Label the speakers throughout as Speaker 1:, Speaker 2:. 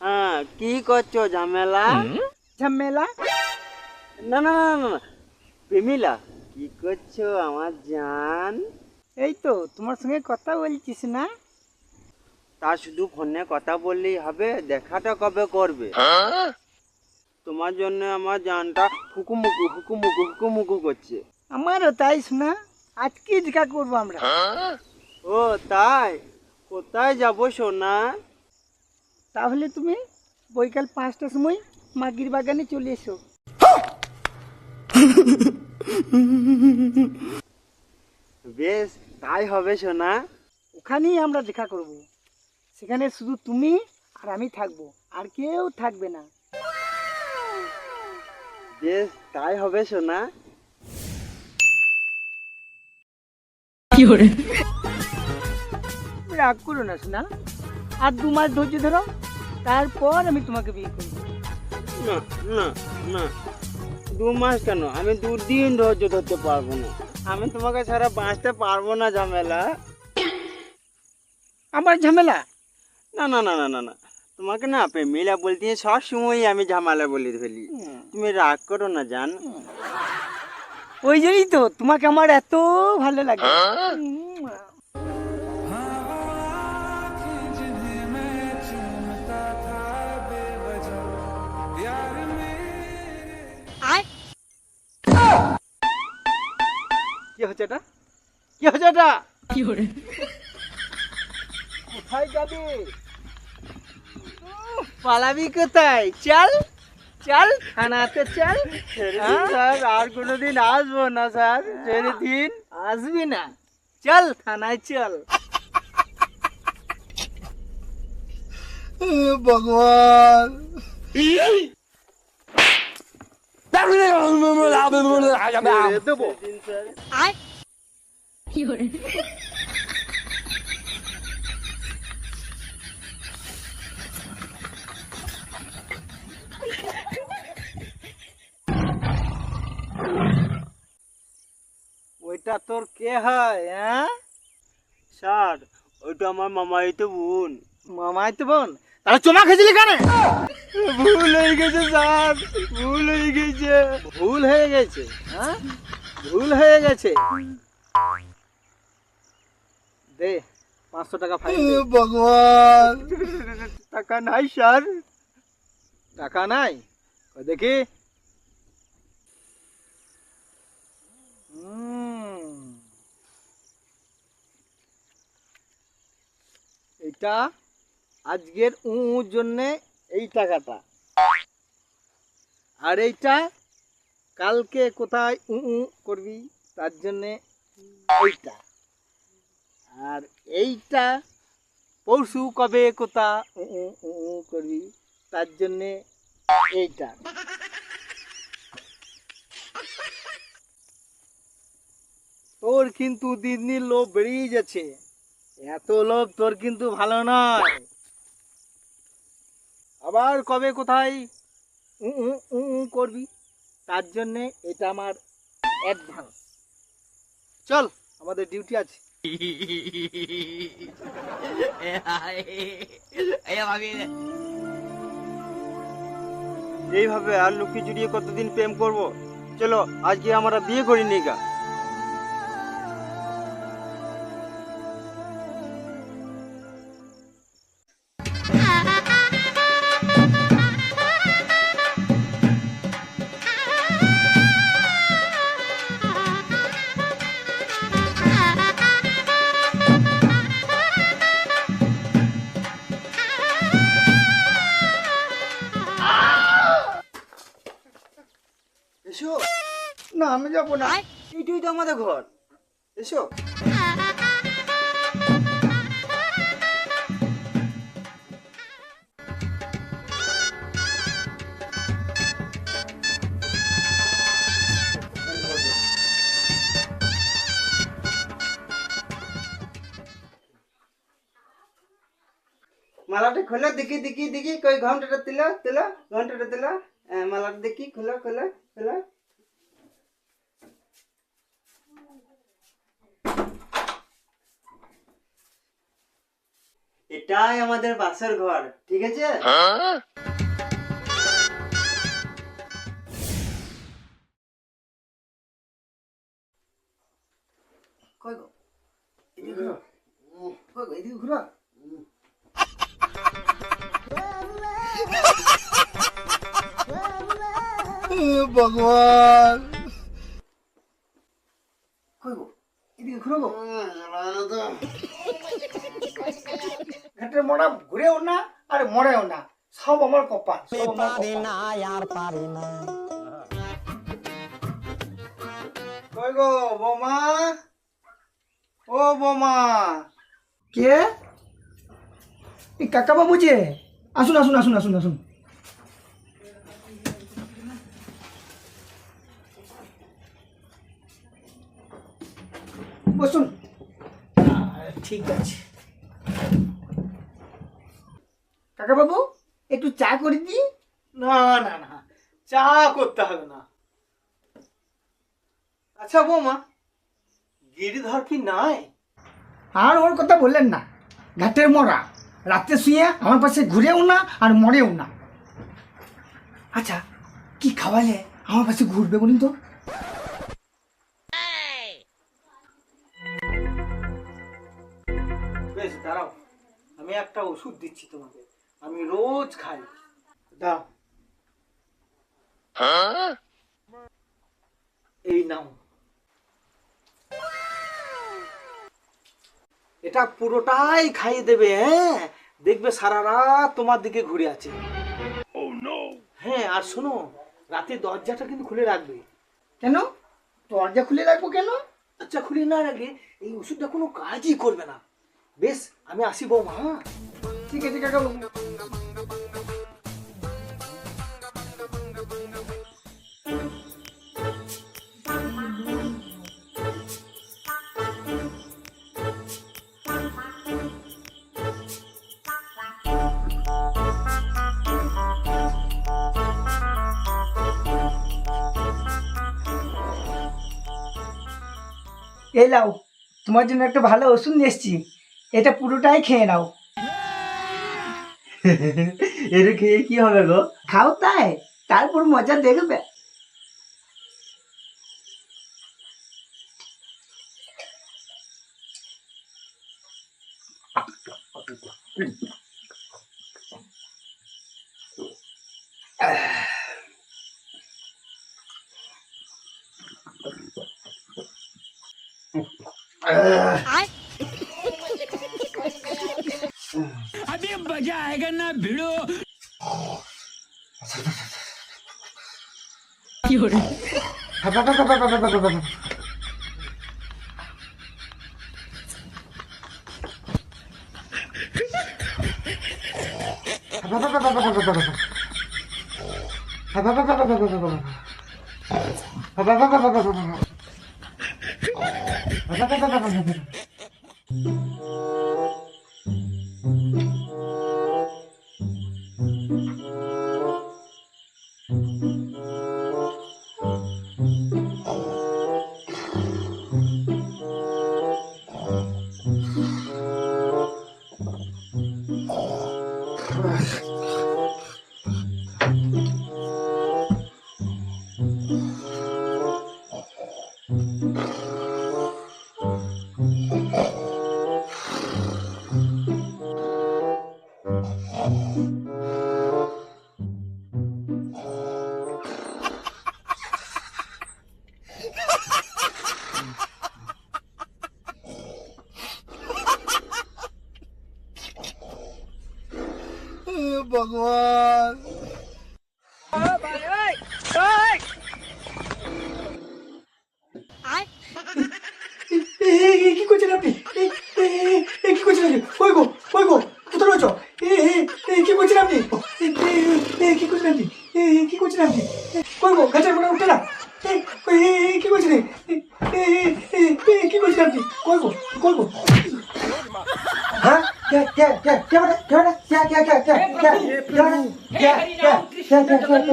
Speaker 1: হ্যাঁ কি করছ ঝামেলা
Speaker 2: ঝামেলা
Speaker 1: না না না না না প্রেমিলা কি করছ আমার জান
Speaker 2: এই তো তোমার সঙ্গে কথা বলছিস না?
Speaker 1: তা শুধু ফোনে কথা বললেই হবে দেখাটা কবে করবে? তোমার জন্য আমার জানটা হুকুমুকু হুকুমুকু হুকুমুকু করছে।
Speaker 2: আমারও তাই শোনা আজকে দেখা করব আমরা।
Speaker 1: ও তাই? কোথায় যাব সোনা?
Speaker 2: তাহলে তুমি বৈকাল পাঁচটার সময় মাগির বাগানে চলে এসো।
Speaker 1: বেশ তাই হবে সোনা।
Speaker 2: ওখানেই আমরা দেখা করব। সেখানে শুধু তুমি আর আমি থাকব আর কেউ থাকবে না।
Speaker 1: বেশ তাই হবে সোনা।
Speaker 2: রাগ করো না শোনা আর দু মাস ধৈর্য ধরো তারপর আমি তোমাকে বিয়ে করব।
Speaker 1: না না না। দু মাস কেন? আমি দুদিন ধৈর্য ধরতে পারব না। আমি তোমাকে ছাড়া বাঁচতে পারব না ঝামেলা।
Speaker 2: আমার ঝামেলা?
Speaker 1: না না না না না না। তোমাকে না প্রেমিলা বলতে সব সময় আমি ঝামেলা বলে ফেলি। তুমি রাগ করো না জান।
Speaker 2: ওই জন্যই তো তোমাকে আমার এত ভালো লাগে। কি হচ্ছে এটা? কি হচ্ছে এটা? কোথায় যাবি? পালাবি কোথায়? চল চল থানাতে চল। হ্যাঁ?
Speaker 1: স্যার আর কোনোদিন আসব না স্যার দিন।
Speaker 2: আসবি না। চল থানায় চল।
Speaker 1: ভগবান।
Speaker 2: ওইটা তোর কে হয় হ্যাঁ?
Speaker 1: স্যার ওইটা আমার মামাই তো বোন।
Speaker 2: মামাই তো বোন? তাহলে চমা খেয়েছিলি কেন?
Speaker 1: ভুল হয়ে গেছে স্যার। ভুল হয়ে গেছে।
Speaker 2: ভুল হয়ে গেছে হ্যাঁ? ভুল হয়ে গেছে। দে পাঁচশো টাকা ফাইন
Speaker 1: ভগবান।
Speaker 2: টাকা নাই স্যার। টাকা নাই? দেখি। হুম। আজকের উঁর জন্যে এই টাকাটা। আর এইটা কালকে কোথায় উ করবি, তার জন্যে এইটা। আর এইটা পরশু কবে কোথা উ করবি, তার জন্যে এইটা। তোর কিন্তু দিন দিন লোভ বেড়েই যাচ্ছে। এত লোভ তোর কিন্তু ভালো নয়। আবার কবে কোথায়? উ উ উ উ করবি। তার জন্যে এটা আমার অ্যাডভান্স। চল আমাদের ডিউটি আছে।
Speaker 1: এইভাবে আর লুকি জুড়িয়ে কতদিন প্রেম করব? চলো আজকে আমরা বিয়ে করি নি গা।
Speaker 2: যাব না।
Speaker 1: এইটাই তো আমাদের ঘর। এসো। মালাটা খোলো দেখি দেখি দেখি কই ঘন্টাটা দিল দিল ঘন্টাটা দিল মালাটা দেখি খোলো খোলো খোলো। এটাই আমাদের বাসের ঘর ঠিক আছে?
Speaker 2: কই গো? এদিকে ঘুরো। কই গো এদিকে ঘুরো? ভগবান। কই গো? এদিকে ঘুরো গো ঘাটের মোড়া ঘুরেও না আর মরেও না সব আমার কপাল সব আমার কপাল। কই গো বৌমা ও বৌমা কে এই কাকা বাবু যে আসুন আসুন আসুন আসুন আসুন বসুন। ঠিক আছে। কাকা বাবু একটু চা করে দিই? না না না চা করতে হবে না। আচ্ছা বৌমা। গিরিধর কি নাই? আর ওর কথা বললেন না। ঘাটের মরা। রাতে শুয়ে আমার পাশে ঘুরেও না আর মরেও না। আচ্ছা কি খাওয়ালে আমার পাশে ঘুরবে বলুন তো? আমি একটা ওষুধ দিচ্ছি তোমাকে আমি রোজ খাই। দাও। এই নাও। এটা পুরোটাই খাইয়ে দেবে হ্যাঁ? দেখবে সারা রাত তোমার দিকে ঘুরে আছে। হ্যাঁ আর শোনো রাতে দরজাটা কিন্তু খুলে রাখবে। কেন? দরজা খুলে রাখব কেন? আচ্ছা খুলে না রাখলে এই ওষুধটা কোনো কাজই করবে না। বেশ আমি আসি বৌমা হ্যাঁ ঠিক আছে কাকা বাবু এই লাও তোমার জন্য একটা ভালো ওষুধ নিয়ে এসছি। এটা পুরোটাই খেয়ে নাও।
Speaker 1: এটা খেয়ে কি হবে গো?
Speaker 2: খাও তাই তারপর মজা দেখবে। मज़ा आएगा ना भिड़ो Thank you. এ, কি করছেন আপনি ওই গো ওই গো কোথায় রয়েছ এ, এ, কি করছেন আপনি কি করছেন আপনি কি করছেন আপনি ওই গো গাছের মোড়া উঠে না কি করছেন কি করছেন আপনি কই গো কই গো হ্যাঁ কে কে কে কে কে কে কে কে কে কে কে কে কে কে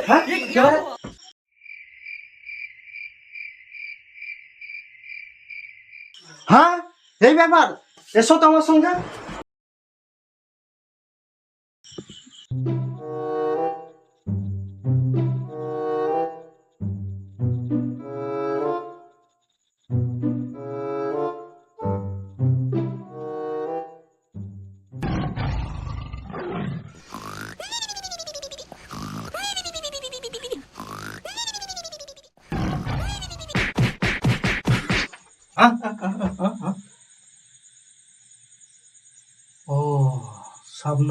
Speaker 2: হ্যাঁ
Speaker 1: হ্যাঁ এই ব্যাপার
Speaker 2: এসো তো আমার সঙ্গে।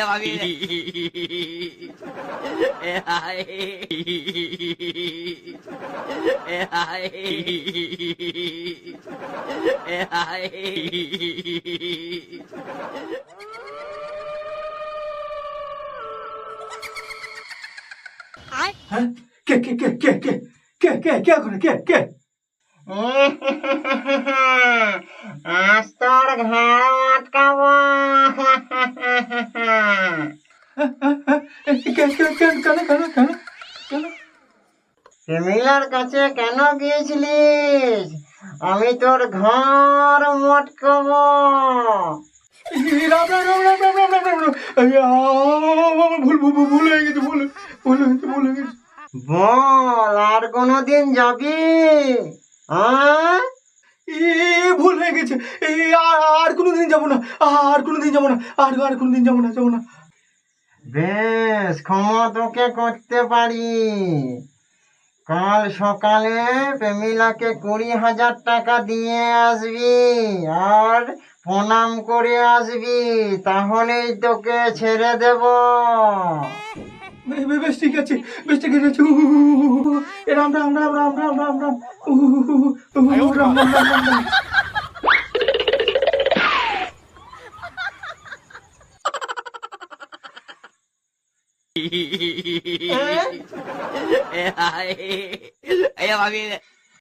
Speaker 2: স্বপ্ন ছিল কে কে কে কে কে কে কে কে কে কে কে
Speaker 3: Ayo mami.
Speaker 2: হ্যাঁ কে কে কে কে কে কে কে কে করে কে কে
Speaker 3: আজ তোর ঘাড় আটকাবো
Speaker 2: কেন কেন কেন কেন কেন কেন? কেন
Speaker 3: সিমিলার কাছে কেন গিয়েছিলিস? আমি তোর ঘর মটকব। বল আর কোনোদিন যাবি?
Speaker 2: ভুল হয়ে গেছে। আর কোনোদিন যাব না। আর কোনোদিন যাব না। আর আর কোনোদিন যাব না যাব না।
Speaker 3: বেশ ক্ষমা তোকে করতে পারি। কাল সকালে প্রেমিলাকে কুড়ি হাজার টাকা দিয়ে আসবি আর প্রণাম করে আসবি তাহলেই তোকে ছেড়ে দেব।
Speaker 2: বেশ ঠিক আছে বেশ ঠিক আছে উ, উ, উ, এ রাম রাম রাম রাম রাম রাম রাম। 哎呀，哎呀，妈
Speaker 3: 逼的！